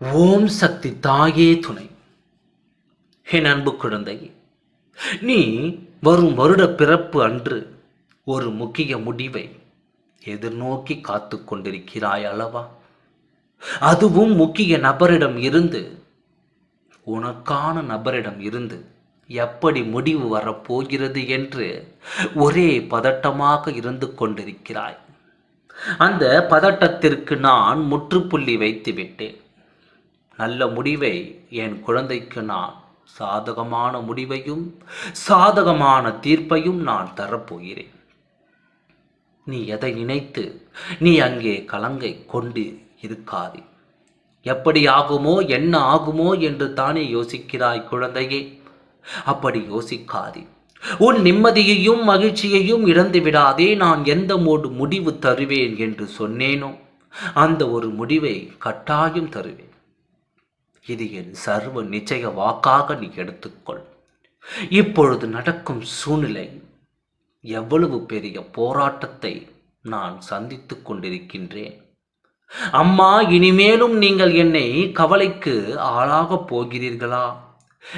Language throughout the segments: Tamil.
ஓம் சக்தி தாயே துணை. என் அன்பு குழந்தை நீ வரும் வருட பிறப்பு அன்று ஒரு முக்கிய முடிவை எதிர்நோக்கி காத்து கொண்டிருக்கிறாய் அல்லவா? அதுவும் முக்கிய நபரிடம் இருந்து உனக்கான நபரிடம் இருந்து எப்படி முடிவு வரப்போகிறது என்று ஒரே பதட்டமாக இருந்து கொண்டிருக்கிறாய். அந்த பதட்டத்திற்கு நான் முற்றுப்புள்ளி வைத்து விட்டேன் நல்ல முடிவை என் குழந்தைக்கு நான் சாதகமான முடிவையும் சாதகமான தீர்ப்பையும் நான் தரப்போகிறேன். நீ எதை நினைத்து நீ அங்கே கலங்கை கொண்டு இருக்காதே. எப்படி ஆகுமோ என்ன ஆகுமோ என்று தானே யோசிக்கிறாய் குழந்தையே. அப்படி யோசிக்காதே. உன் நிம்மதியையும் மகிழ்ச்சியையும் இழந்து விடாதே நான் எந்த மோடு முடிவு தருவேன் என்று சொன்னேனோ அந்த ஒரு முடிவை கட்டாயம் தருவேன். இது என் சர்வ நிச்சய வாக்காக நீ எடுத்துக்கொள். இப்பொழுது நடக்கும் சூழ்நிலை எவ்வளவு பெரிய போராட்டத்தை நான் சந்தித்து கொண்டிருக்கின்றேன். அம்மா இனிமேலும் நீங்கள் என்னை கவலைக்கு ஆளாகப் போகிறீர்களா?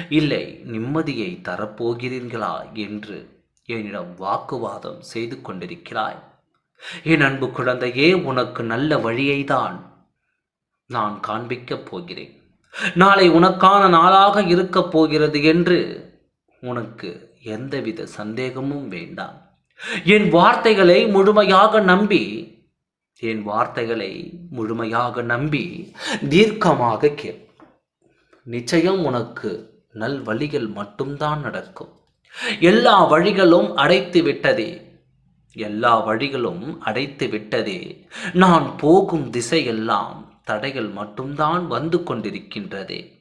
இல்லை நிம்மதியை தரப்போகிறீர்களா என்று என்னிடம் வாக்குவாதம் செய்து கொண்டிருக்கிறாய். என் அன்பு குழந்தையே உனக்கு நல்ல வழியை தான் நான் காண்பிக்கப் போகிறேன். நாளை உனக்கான நாளாக இருக்கப் போகிறது என்று உனக்கு எந்தவித சந்தேகமும் வேண்டாம். என் வார்த்தைகளை முழுமையாக நம்பி என் வார்த்தைகளை முழுமையாக நம்பி தீர்க்கமாக கேள். நிச்சயம் உனக்கு நல் வழிகள் மட்டும்தான் நடக்கும். எல்லா வழிகளும் அடைத்து விட்டதே. எல்லா வழிகளும் அடைத்து விட்டதே. நான் போகும் திசையெல்லாம் தடைகள் மட்டும்தான் வந்து கொண்டிருக்கின்றதே.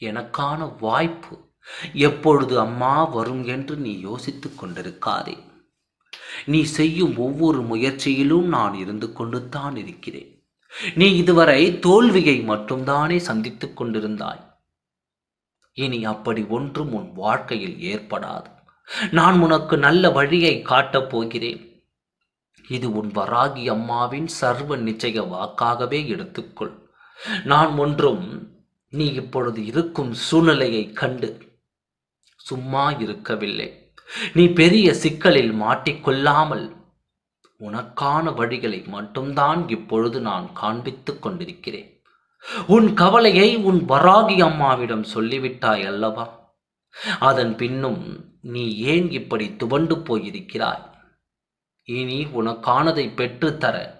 எனக்கான வாய்ப்பு எப்பொழுது அம்மா வரும் என்று நீ யோசித்துக் கொண்டிருக்காதே. நீ செய்யும் ஒவ்வொரு முயற்சியிலும் நான் இருந்து கொண்டு தான் இருக்கிறேன். நீ இதுவரை தோல்வியை மட்டும்தானே சந்தித்துக் கொண்டிருந்தாய். இனி அப்படி ஒன்றும் உன் வாழ்க்கையில் ஏற்படாது. நான் உனக்கு நல்ல வழியை காட்டப் போகிறேன். இது உன் வராகி அம்மாவின் சர்வ நிச்சய வாக்காகவே எடுத்துக்கொள். நான் ஒன்றும் நீ இப்பொழுது இருக்கும் சூழ்நிலையை கண்டு சும்மா இருக்கவில்லை. நீ பெரிய சிக்கலில் மாட்டிக்கொள்ளாமல் உனக்கான வழிகளை மட்டும்தான் இப்பொழுது நான் காண்பித்துக் கொண்டிருக்கிறேன். உன் கவலையை உன் வராகி அம்மாவிடம் சொல்லிவிட்டாய் அல்லவா? அதன் பின்னும் நீ ஏன் இப்படி துவண்டு போயிருக்கிறாய்? இனி உனக்கானதை பெற்றுத்தர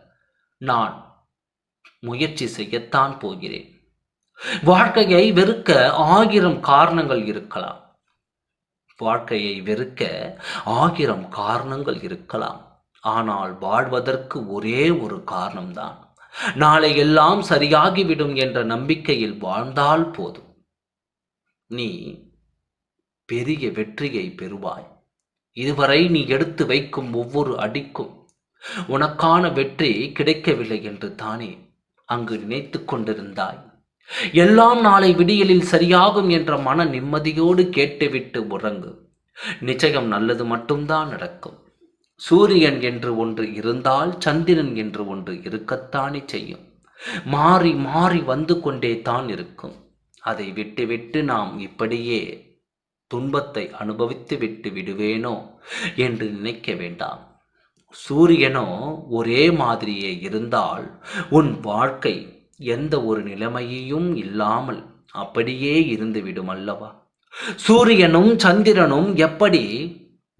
நான் முயற்சி செய்யத்தான் போகிறேன். வாழ்க்கையை வெறுக்க ஆயிரம் காரணங்கள் இருக்கலாம். வாழ்க்கையை வெறுக்க ஆயிரம் காரணங்கள் இருக்கலாம். ஆனால் வாழ்வதற்கு ஒரே ஒரு காரணம்தான். நாளை எல்லாம் சரியாகிவிடும் என்ற நம்பிக்கையில் வாழ்ந்தால் போதும். நீ பெரிய வெற்றியை பெறுவாய். இதுவரை நீ எடுத்து வைக்கும் ஒவ்வொரு அடிக்கும் உனக்கான வெற்றி கிடைக்கவில்லை என்று தானே அங்கு நினைத்து கொண்டிருந்தாய். எல்லாம் நாளை விடியலில் சரியாகும் என்ற மன நிம்மதியோடு கேட்டுவிட்டு உறங்கு. நிச்சயம் நல்லது மட்டும்தான் நடக்கும். சூரியன் என்று ஒன்று இருந்தால் சந்திரன் என்று ஒன்று இருக்கத்தானே செய்யும். மாறி மாறி வந்து கொண்டே தான் இருக்கும். அதை விட்டுவிட்டு நாம் இப்படியே துன்பத்தை அனுபவித்து விட்டு விடுவேனோ என்று நினைக்க வேண்டாம். சூரியனோ ஒரே மாதிரியே இருந்தால் உன் வாழ்க்கை எந்த ஒரு நிலைமையையும் இல்லாமல் அப்படியே இருந்துவிடும் அல்லவா சூரியனும் சந்திரனும் எப்படி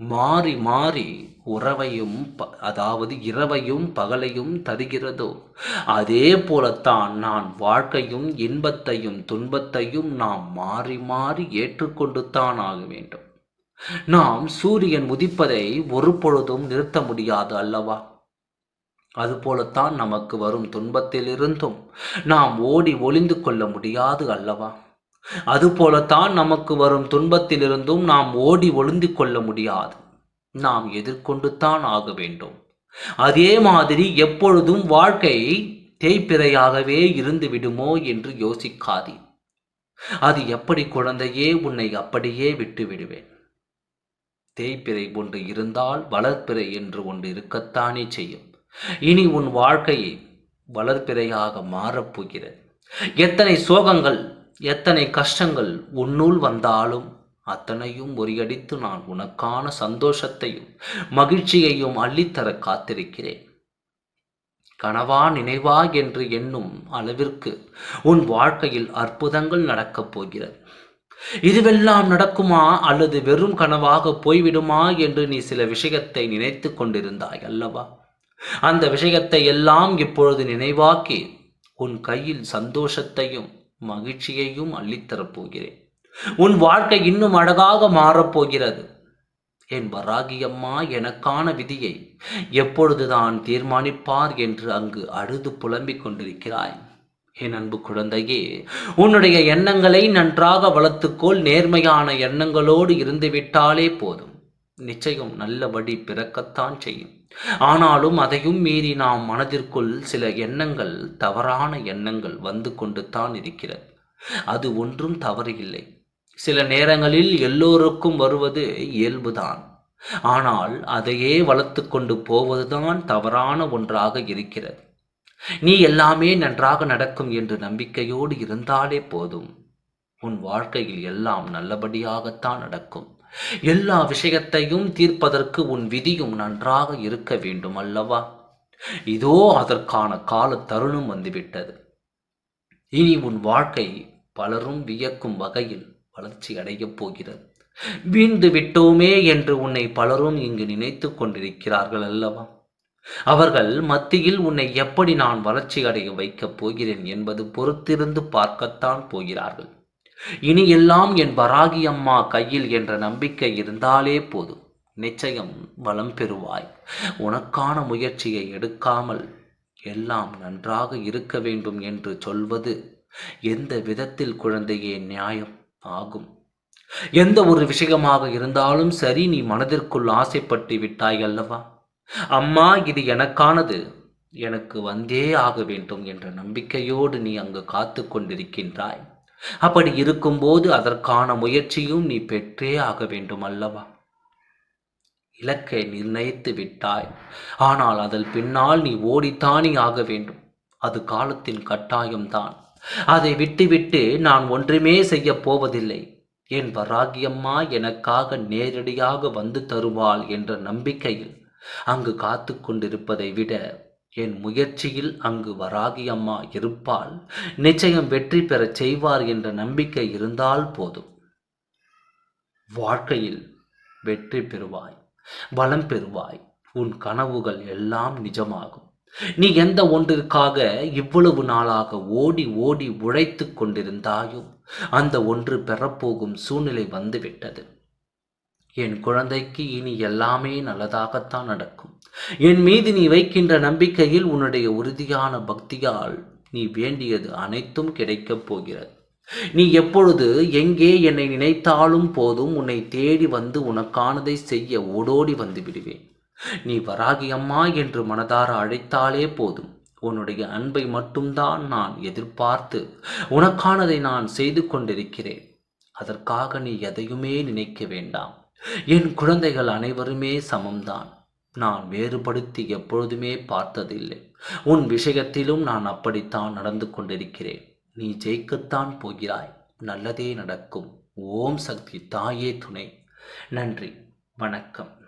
மாறி மாறி உறவையும் அதாவது இரவையும் பகலையும் தருகிறதோ? அதே போலத்தான் நான் வாழ்க்கையும் இன்பத்தையும் துன்பத்தையும் நாம் மாறி மாறி ஏற்றுக்கொண்டு தான் ஆக வேண்டும். நாம் சூரியன் உதிப்பதை ஒரு பொழுதும் நிறுத்த முடியாது அல்லவா? அதுபோலத்தான் நமக்கு வரும் துன்பத்திலிருந்தும் நாம் ஓடி ஒளிந்து கொள்ள முடியாது அல்லவா? அதுபோலத்தான் நமக்கு வரும் துன்பத்திலிருந்தும் நாம் ஓடி ஒளிந்து கொள்ள முடியாது. நாம் எதிர்கொண்டு தான் ஆக வேண்டும். அதே மாதிரி எப்பொழுதும் வாழ்க்கை தேய்பிறையாகவே இருந்து விடுமோ என்று யோசிக்காதே. அது எப்படி குழந்தையே உன்னை அப்படியே விட்டு விடுவேன். தேய்பிறை ஒன்று இருந்தால் வளர்ப்பிறை என்று ஒன்று இருக்கத்தானே செய்யும். இனி உன் வாழ்க்கையை வளர்ப்பிறையாக மாறப்போகிறது எத்தனை சோகங்கள் எத்தனை கஷ்டங்கள் உன்னுள் வந்தாலும் அத்தனையும் முறியடித்து நான் உனக்கான சந்தோஷத்தையும் மகிழ்ச்சியையும் அள்ளித்தர காத்திருக்கிறேன். கனவா நினைவா என்று எண்ணும் அளவிற்கு உன் வாழ்க்கையில் அற்புதங்கள் நடக்கப் போகிறது. இதுவெல்லாம் நடக்குமா? அல்லது வெறும் கனவாக போய்விடுமா? என்று நீ சில விஷயத்தை நினைத்து கொண்டிருந்தாய் அல்லவா? அந்த விஷயத்தை எல்லாம் இப்பொழுது நினைவாக்கி உன் கையில் சந்தோஷத்தையும் மகிழ்ச்சியையும் அள்ளித்தரப் போகிறேன். உன் வாழ்க்கை இன்னும் அழகாக மாறப்போகிறது. என் வராகியம்மா எனக்கான விதியை எப்பொழுதுதான் தீர்மானிப்பார் என்று அங்கு அழுது புலம்பிக் கொண்டிருக்கிறாய். என் அன்பு குழந்தையே உன்னுடைய எண்ணங்களை நன்றாக வளர்த்துக்கொள். நேர்மையான எண்ணங்களோடு இருந்துவிட்டாலே போதும். நிச்சயம் நல்லபடி பிறக்கத்தான் செய்யும். ஆனாலும் அதையும் மீறி நாம் மனதிற்குள் சில எண்ணங்கள் தவறான எண்ணங்கள் வந்து கொண்டு தான் இருக்கிறது. அது ஒன்றும் தவறு இல்லை சில நேரங்களில் எல்லோருக்கும் வருவது இயல்புதான். ஆனால் அதையே வளர்த்து கொண்டு போவதுதான் தவறான ஒன்றாக இருக்கிறது. நீ எல்லாமே நன்றாக நடக்கும் என்று நம்பிக்கையோடு இருந்தாலே போதும். உன் வாழ்க்கையில் எல்லாம் நல்லபடியாகத்தான் நடக்கும். எல்லா விஷயத்தையும் தீர்ப்பதற்கு உன் விதியும் நன்றாக இருக்க வேண்டும் அல்லவா? இதோ அதற்கான கால தருணம் வந்துவிட்டது. இனி உன் வாழ்க்கை பலரும் வியக்கும் வகையில் வளர்ச்சி அடையப் போகிறது. வீழ்ந்து விட்டோமே என்று உன்னை பலரும் இங்கு நினைத்து கொண்டிருக்கிறார்கள் அல்லவா? அவர்கள் மத்தியில் உன்னை எப்படி நான் வளர்ச்சி அடைய வைக்கப் போகிறேன் என்பது பொறுத்திருந்து பார்க்கத்தான் போகிறார்கள். இனி எல்லாம் என் வராகி அம்மா கையில் என்ற நம்பிக்கை இருந்தாலே போதும். நிச்சயம் வளம் பெறுவாய். உனக்கான முயற்சியை எடுக்காமல் எல்லாம் நன்றாக இருக்க வேண்டும் என்று சொல்வது எந்த விதத்தில் குழந்தையே நியாயம்? ஆகும். எந்த ஒரு விஷயமாக இருந்தாலும் சரி நீ மனதிற்குள் ஆசைப்பட்டு விட்டாய் அல்லவா? அம்மா இது எனக்கானது. எனக்கு வந்தே ஆக வேண்டும் என்ற நம்பிக்கையோடு நீ அங்கு காத்து கொண்டிருக்கின்றாய். அப்படி இருக்கும்போது அதற்கான முயற்சியும் நீ பெற்றே ஆக வேண்டும் அல்லவா? இலக்கை நிர்ணயித்து விட்டாய். ஆனால் அதன் பின்னால் நீ ஓடித்தானே ஆக வேண்டும். அது காலத்தின் கட்டாயம்தான். அதை விட்டுவிட்டு நான் ஒன்றுமே செய்யப் போவதில்லை. என் வராகியம்மா எனக்காக நேரடியாக வந்து தருவாள் என்ற நம்பிக்கையில் அங்கு காத்து கொண்டிருப்பதை விட என் முயற்சியில் அங்கு வராகியம்மா இருப்பால் நிச்சயம் வெற்றி பெறச் செய்வார் என்ற நம்பிக்கை இருந்தால் போதும். வாழ்க்கையில் வெற்றி பெறுவாய் பலம் பெறுவாய். உன் கனவுகள் எல்லாம் நிஜமாகும். நீ எந்த ஒன்றிற்காக இவ்வளவு நாளாக ஓடி ஓடி உழைத்து கொண்டிருந்தாயோ அந்த ஒன்று பெறப்போகும் சூழ்நிலை வந்துவிட்டது. என் குழந்தைக்கு இனி எல்லாமே நல்லதாகத்தான் நடக்கும். என் மீது நீ வைக்கின்ற நம்பிக்கையில் உன்னுடைய உறுதியான பக்தியால் நீ வேண்டியது அனைத்தும் கிடைக்கப் போகிறது. நீ எப்பொழுது எங்கே என்னை நினைத்தாலும் போதும் உன்னை தேடி வந்து உனக்கானதை செய்ய ஓடோடி வந்து விடுவேன். நீ வராகி அம்மா என்று மனதார அழைத்தாலே போதும். உன்னுடைய அன்பை மட்டும்தான் நான் எதிர்பார்த்து உனக்கானதை நான் செய்து கொண்டிருக்கிறேன். அதற்காக நீ எதையுமே நினைக்க வேண்டாம். என் குழந்தைகள் அனைவருமே சமம்தான். நான் வேறுபடுத்தி எப்பொழுதுமே பார்த்ததில்லை. உன் விஷயத்திலும் நான் அப்படித்தான் நடந்து கொண்டிருக்கிறேன். நீ ஜெயிக்கத்தான் போகிறாய். நல்லதே நடக்கும். ஓம் சக்தி தாயே துணை. நன்றி. வணக்கம்.